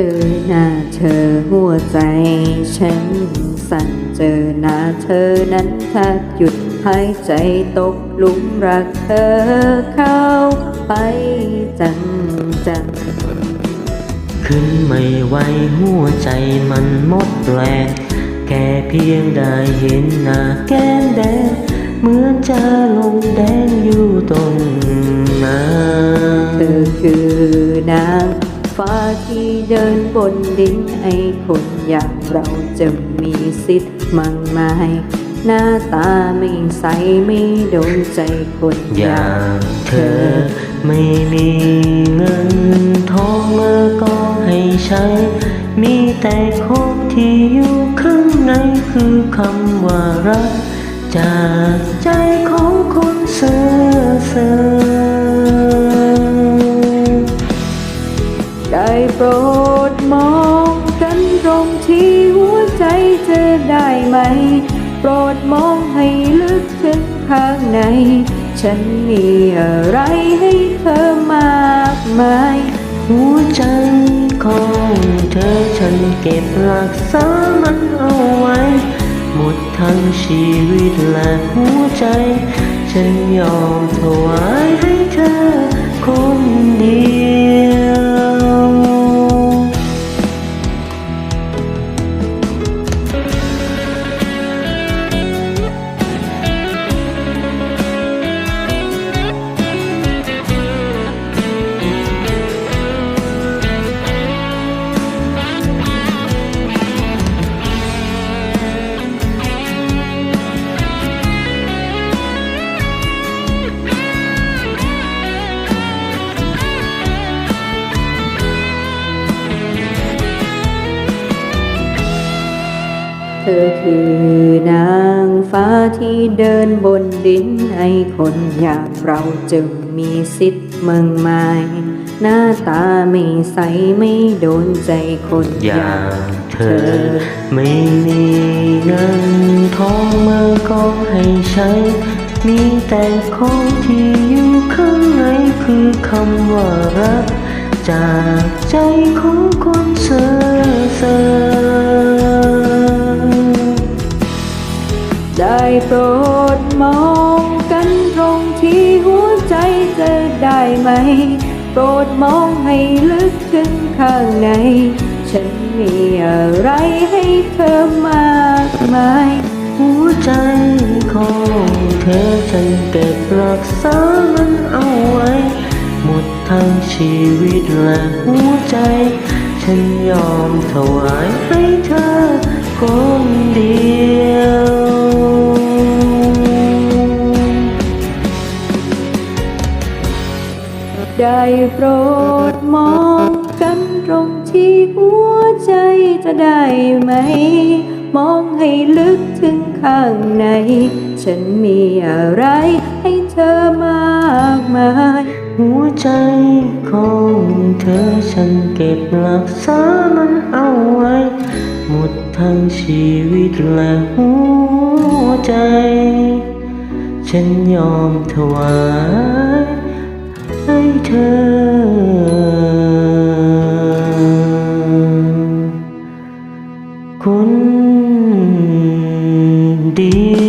จอหน้าเธอหัวใจ ฉันสั่นเจอหน้าเธอนั้นแทบหยุดหายใจตกหลุมรักเธอเข้าไปจังจังขึ้นไม่ไหวหัวใจมันหมดแรงแค่เพียงได้เห็นหน้าแก้มแดงเหมือนจะลงแดง บนดินไอ้คนอย่างเราจะมีสิทธิ์มั่งไมายหน้าตาไม่ใสไม่โดนใจคนออย่าย่างงเธอ ไม่มีเงินทองเมื่อก็ให้ใช้ มีแต่ของที่อยู่ข้างในคือคำว่ารัก จากใจของคนเสื่อเสือ โปรดมองกันตรงที่หัวใจเธอได้ไหม โปรดมองให้ลึกถึงข้างใน ฉันมีอะไรให้เธอมากมาย หัวใจของเธอฉันเก็บรักษามันเอาไว้ หมดทั้งชีวิตและหัวใจ ฉันยอมถวายให้เธอคนเดียว อคือนางฟ้าที่เดินบนดินให้คนอย่างเราจะมีสิทธิ์เมืองไม้หน้าตาไม่ใสไม่โดนใจคนอย่างเธอ ไม่มีเงินทองเมื่อก็ให้ใช้ มีแต่ของที่อยู่ข้างในคือคำว่ารัก จากใจของคนเสื่อเสือ โปรดมองกันตรงที่หัวใจจะได้ไหม โปรดมองให้ลึกถึงข้างใน ฉันมีอะไรให้เธอมากมาย หัวใจของเธอฉันเก็บรักษามันเอาไว้ หมดทั้งชีวิตและหัวใจ ฉันยอมถวายให้เธอคนเดียว ได้โปรดมองกันตรงที่หัวใจจะได้ไหม มองให้ลึกถึงข้างใน ฉันมีอะไรให้เธอมากมาย หัวใจของเธอฉันเก็บรักษามันเอาไว้ หมดทั้งชีวิตและหัวใจ ฉันยอมถวาย đi.